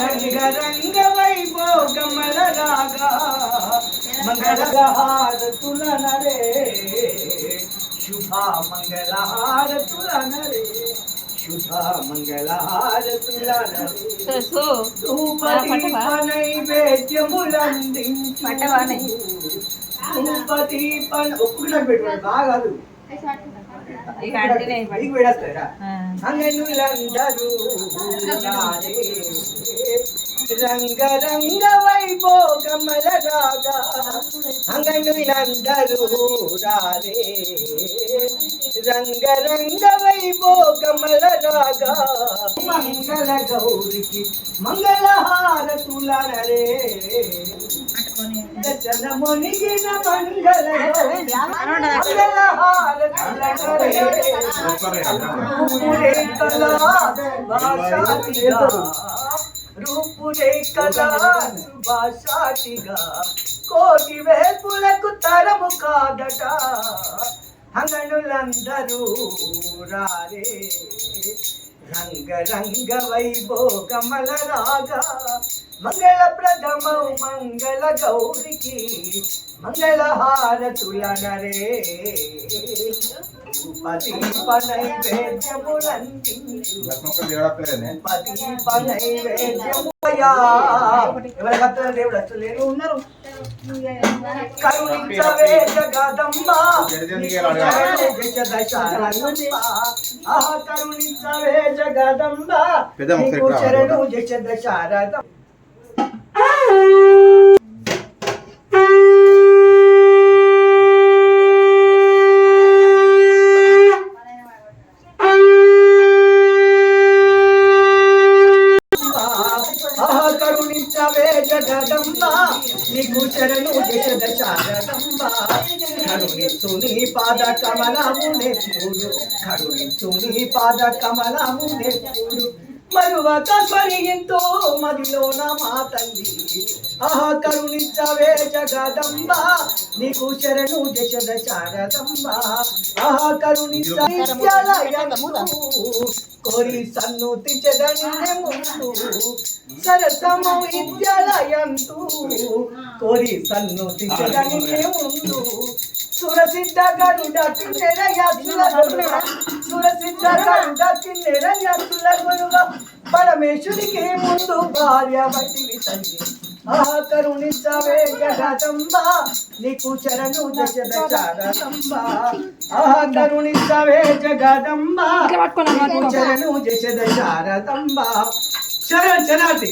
రంగ వైభోగమల రాగా మంగళహారతుల నరే శుభ మంగళహారతుల నరే శుభ మంగళహారతుల నరే నైవేద్యములందించు పట్టవానే. ధూపదీపన ఒక్కటి పెట్టుకోండి బాగా రంగ రంగ వైభోగమల రాగా అంగనులందరూ రారే రంగ రంగ వైభోగమల రాగా. మంగళ గౌరికి మంగళహారతుల రే మునిగిన మంగళ గౌరి మంగళహారతుల రూపురే కళా భాషాటిగా కోటి వేపులకు తరము కాదట. అంగనులందరూ రారే రంగ రంగ వైభోగమల రాగా మంగళ ప్రథమౌ మంగళ గౌరికి మంగళ హారతుల నరే. పదీప నైవేద్యములందించు. పదీప నైవేద్యముయా ఎవరికి అత్తలేదు దేవుడు అత్తలేరు ఉన్నారు. కరుణించవే జగదంబ. ఆహా కరుణించవే జగదంబ. శరణు జశ దశారథం కరుణించు నీ పాద కమలమునే పూలు కరుణించు నీ పాద కమలమునే పూలు. మరువక స్వరిగింతో మదిలోన మా తల్లి. ఆహా కరుణించవే జగదంబ నీకు శరణు జశ దశారథంబ ఆహా కరుణించలయందు కోరి సన్నుతించదని ముందు. సరసము విద్యాలయందు కోరి సన్నుతించదని ముందు. సురసిద్ధ గరుడ కిన్నెరయ సురగరుడ సురసిద్ధ గరుడ కిన్నెరయ సురగరుడ పరమేశ్వరికి ముందు భార్య వంటివి తల్లి ఆ కరుణించవే జగదంబ నీకు చరణు దశ దశారదంబ ఆ కరుణించవే జగదంబ నీకు చరణు దశ దశారదంబ శరణ్ శరణార్థి.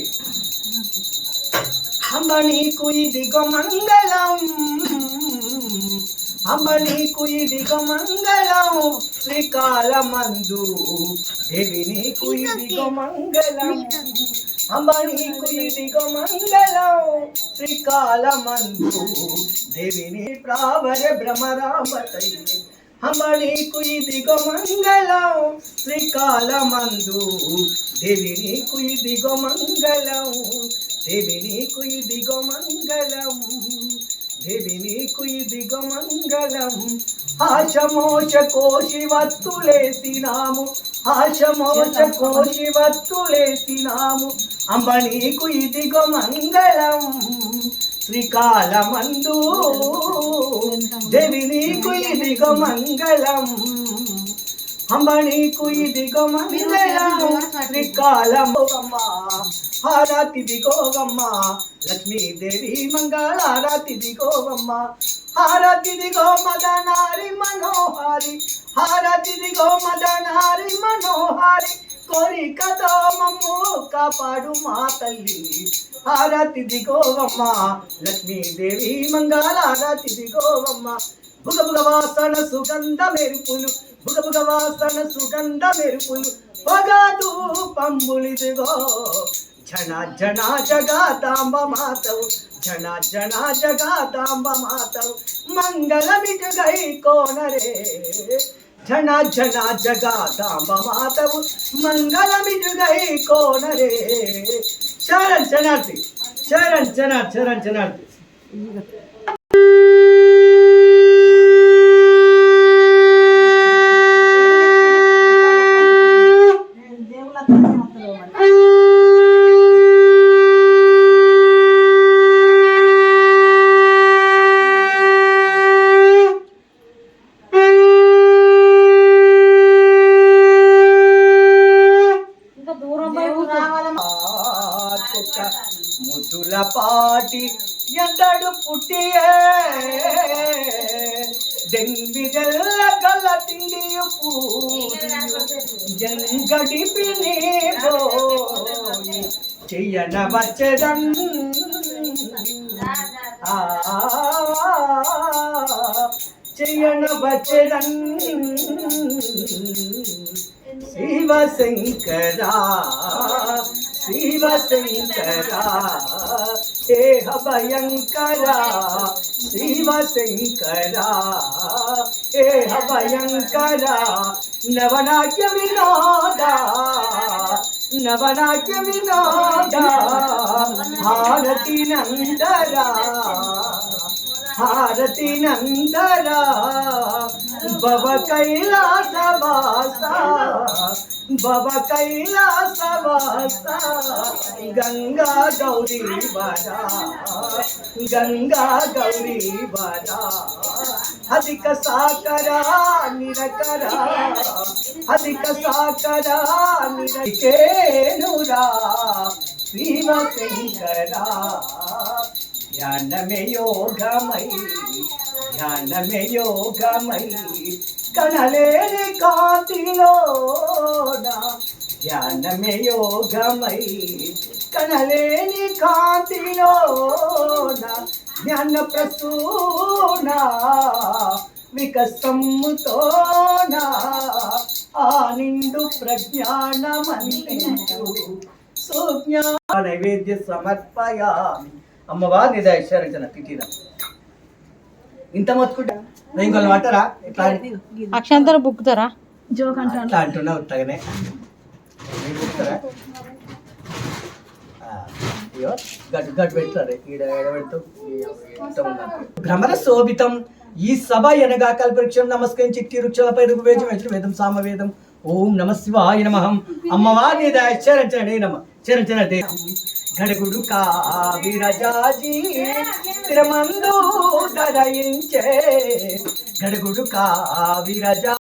అంబ నీకు ఇదిగో మంగళం. అంబ నీకు ఇదిగో మంగళం త్రికాలమందు. దేవి నీకు ఇదిగో మంగళం అంబ నీకు ఇదిగో మంగళం త్రికాలమందు. దేవిని ప్రావర భ్రమరామతై అంబ నీకు ఇదిగో మంగళం త్రికాలమందు. దేవి నీకు ఇదిగో మంగళం దేవి నీకు ఇదిగో మంగళం దేవి నీకు ఇదిగో మంగళం. ఆశమోచ కోశి వత్తులేసినాము ఆశమోచ కోశి వత్తులేసినాము అంబ నీకు ఇదిగో మంగళం. శ్రీకాలమందు దేవి నీకు ఇదిగో మంగళం. అంబ నీకు ఇదిగో మంగళం శ్రీకాలమమ్మ హారతి దిగోవమ్మ లక్ష్మీదేవి మంగళారతి దిగోవమ్మ హారతి దిగో మదనారి మనోహారి. హారతి దిగో మదనారి మనోహారి. కోరికతో మమ్ము కాపాడు మా తల్లి. హారతి దిగోవమ్మ లక్ష్మీదేవి మంగళారతి దిగోవమ్మ బుగ బుగ వాసన సుగంధ మెరుపులు బుగ బుగ వాసన సుగంధ మెరుపులు పొగదు పంబులిదిగో జన జన జగాదాంబ మాతవు జన జన జగాదాంబ మాతవు మంగళమిటుగై కోనరే జన జన జగాదాంబ మాతవు మంగళమిటుగై కోనరే శరణ్ శరణార్థి శరణ్ శరణ్ శరణ్ శరణార్థి కుక్క ముద్దుల పాటి ఎందడు పుట్టియే. దెంగిదెల్ల గల్ల తిండియు జంగడి పిని చెయ్యన వచ్చదన్ చెయ్యన వచ్చదన్ శివశంకరా. శివశంకరా ఏహ భయంకరా శివశంకరా ఏహ భయంకరా నవనాట్య వినోద నవనాట్య వినోద హారతి నందరా హారతి నందరా భవ కైలాస వాస భవ కైలాస వాస గంగా గౌరీ వరా గంగా గౌరీ వరా అధిక సాకరా నిరకరా అధిక సాకరా నిరకేనురా శివశంకరా జ్ఞానమే యోగమై ధ్యానమే యోగమై కనలేని కాంతిలోన ధ్యానమే యోగమై కనలేని కాంతిలోన జ్ఞాన ప్రసూన వికసమ్ముతోన ఆ నిండు ప్రజ్ఞానమందించు. సుజ్ఞా నైవేద్య సమర్పయామి. అమ్మవారిని దయచరించిన తిథిన ఇంత మొత్తుకుంటా? ఇంకొకరు పట్టరా? ఇట్లా బుక్కుతారా? అట్లా అంటున్నావు ఉత్తగానే. ఇయ్యో, గట్టు గట్టు పెడతారు. ఈడ ఈడ భ్రమర శోభితం. ఈ సభ ఎనగా కల్పవృక్షం నమస్కరించి చిట్టి వృక్షాలపై ఋగ్వేదం యజుర్ వేదం సామవేదం. ఓం నమ శివాయ నమహం అమ్మవారిని దయచరించండి నమ. చరించండి గడుగుడు కావిరజాజీ. స్థిరమందు ధరయించే గడుగుడు కావిరజా